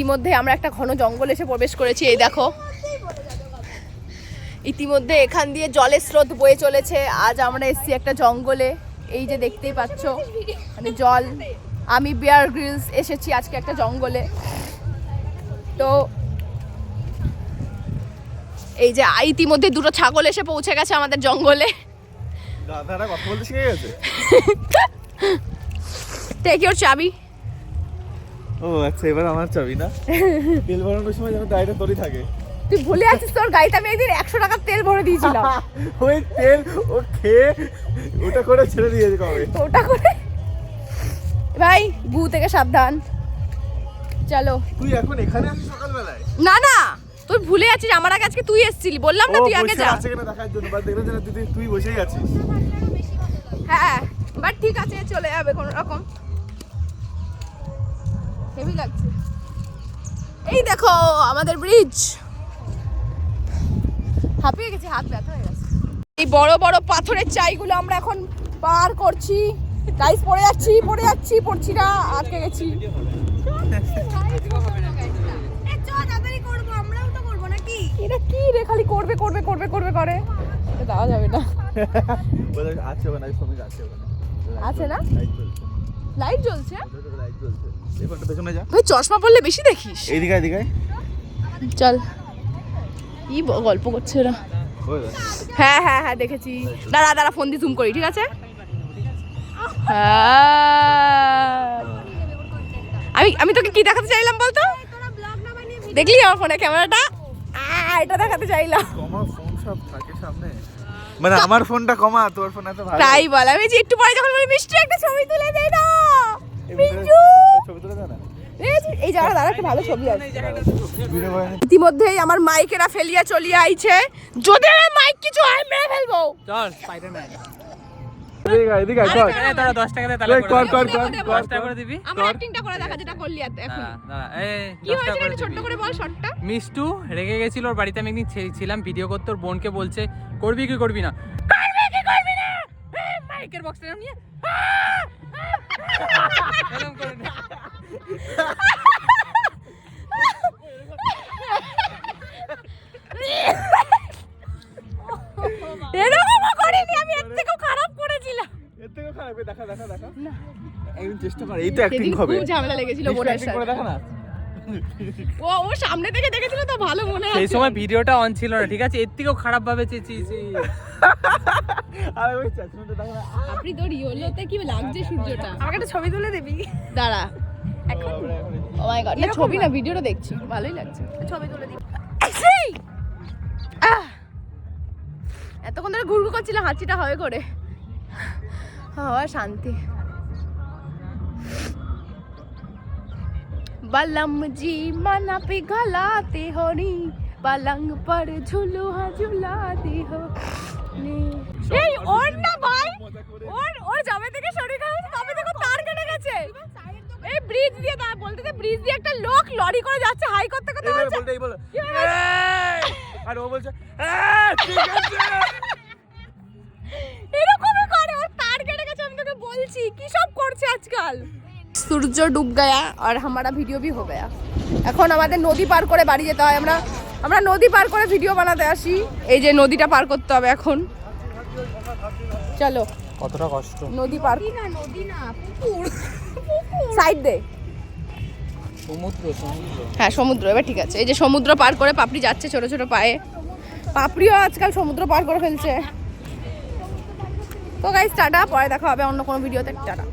ইতিমধ্যে আমরা একটা ঘন জঙ্গল এসে প্রবেশ করেছি এই দেখো। ইতিমধ্যে এখান দিয়ে জলের স্রোত বয়ে চলেছে। আজ আমরা এসেছি একটা জঙ্গলে এই যে দেখতেই পাচ্ছ মানে জল। আমি বিয়ার গ্রিলস এসেছি আজকে একটা জঙ্গলে। তো এই যে ইতিমধ্যে দুটো ছাগল এসে পৌঁছে গেছে আমাদের জঙ্গলে। দাদারা কথা বলতে শিখে গেছে? টেক ইউর চাবি। ও আচ্ছা এবার আমার চাবি না? তেল ভরানোর সময় যেন দায়টা তোরই থাকে। তুই ভুলে আছিস তোর গাড়িতে আমি একদিন একশো টাকার তেল ভরে দিয়েছিলাম। ওই তেল ও খেয়ে ওটা করে ছেড়ে দিয়েছে কবে? ওটা করে? ভাই বু থেকে সাবধান। চলো। তুই এখন এখানে আছিস সকালবেলায়? না না তুই ভুলে আছিস আমার আগে আজকে তুই এসেছিলি বললাম না তুই আগে যা। আছে কিনা দেখার জন্য বা দেখলাম যে তুই তুই বসেই আছিস। হ্যাঁ বাট ঠিক আছে চলে যাবে কোনো রকম হেভি লাগছে। এই দেখো আমাদের ব্রিজ হাঁপিয়ে গেছে হাত ব্যথা হয়ে গেছে। এই বড় বড় পাথরের চাইগুলো আমরা এখন পার করছি। গাইস পড়ে যাচ্ছি পড়ে যাচ্ছি পড়ছি না আটকে গেছি। এটা কি রে খালি করবে করবে করবে করবে করে? দেওয়া যাবে না। আছে ওখানে আছে ওখানে। আছে না? লাইট জ্বলছে। ভাই চশমা পরলে বেশি দেখিস। এইদিকে এইদিকে চল। কি গল্প করছে ওরা? হ্যাঁ হ্যাঁ হ্যাঁ দেখেছি। দাঁড়া দাঁড়া ফোন দিয়ে জুম করি ঠিক আছে? হ্যাঁ। আমি আমি তোকে কি দেখাতে চাইলাম বলতো? দেখলি আমার ফোনে ক্যামেরাটা এটা দেখাতে চাইলাম। কমা ফোন সব থাকে সামনে। মানে আমার ফোনটা কমা তোর ফোন এত ভালো। তাই বল আমি যে একটু পরে যখন বলি মিষ্টি একটা ছবি তুলে দে না। মিঞ্জু ছবি তুলে দে না। এই জায়গাটা দাঁড়া একটা ভালো ছবি আছে। ভিডিও করে নে। ইতিমধ্যেই আমার মাইকেরা ফেলিয়া চলিয়া আইছে। যদি আমার মাইক কিছু হয় মেরে ফেলব। চল স্পাইডারম্যান এদিকে আয়, এদিকে আয়, কর তোরা 10 টাকা দে তাহলে কর কর কর 10 টাকা করে দিবি? আমার অ্যাক্টিংটা করে দেখা যেটা করলি এখন দাঁড়া, দাঁড়া, এই কি হয়েছিল একটু ছোট্ট করে বল শর্টটা মিষ্টু রেগে গেছিল ওর বাড়িতে আমি একদিন ছিলাম ভিডিও করতে ওর বোনকে বলছে করবি কি করবি না? করবি কি করবি না? মাইকের বক্সটা নিয়ে। এর থেকেও খারাপ এ দেখা দেখা দেখা। একদিন চেষ্টা কর এই তো অ্যাক্টিং হবে। খুব ঝামেলা লেগেছিল একটু বোনের acting করে দেখা না। ও ও সামনে থেকে দেখেছিল তো ভালো মনে সেই সময় ভিডিওটা অন ছিল না ঠিক আছে? এর থেকেও খারাপ ভাবে চেয়েছি আর ওই চাচুটা দেখা আপনি তোর ইয়োলোতে কি লাগছে সূর্যটা? আমাকে একটা ছবি তুলে দিবি? দাঁড়া। ও মাই গড না ছবি না ভিডিওটা দেখছি ভালোই লাগছে। ছবি তুলে দিবি। এতক্ষণ ধরে ঘুরঘুর করছিলাম হাঁচিটা হয় করে। হাওয়া শান্তি बलम जी मना पिघलाते हो नी पलंग पर झुलुहा झुलाते हो नी এই ওর না ভাই ওর ওর জামে থেকে শরীর খারাপ হয়েছে, তবে দেখো তার কেটে গেছে এই ব্রিজ দিয়ে দা বলতে যে ব্রিজ দিয়ে একটা লোক লরি করে যাচ্ছে হাই করতে করতে এই বলে, বলছে বলতে এই বলে কি হয়েছে? এই! আর ও বলছে "এই, ঠিক আছে আজকাল। সূর্য ডুব গয়া আর আমারা ভিডিও বি হো গয়া। এখন আমাদের নদী পার করে বাড়ি যেতে হয়। আমরা আমরা নদী পার করে ভিডিও বানাতে আসি। এই যে নদীটা পার করতে হবে এখন। চলো। কতটা কষ্ট? নদী পার না নদী না পুকুর। সাইড দে। সমুদ্র সমুদ্র। হ্যাঁ সমুদ্র এবার ঠিক আছে। এই যে সমুদ্র পার করে পাপড়ি যাচ্ছে ছোট ছোট পায়ে। পাপড়িও আজকাল সমুদ্র পার করে ফেলছে। তো গাইস টাটা। পরে দেখা হবে অন্য কোনো ভিডিওতে টাটা।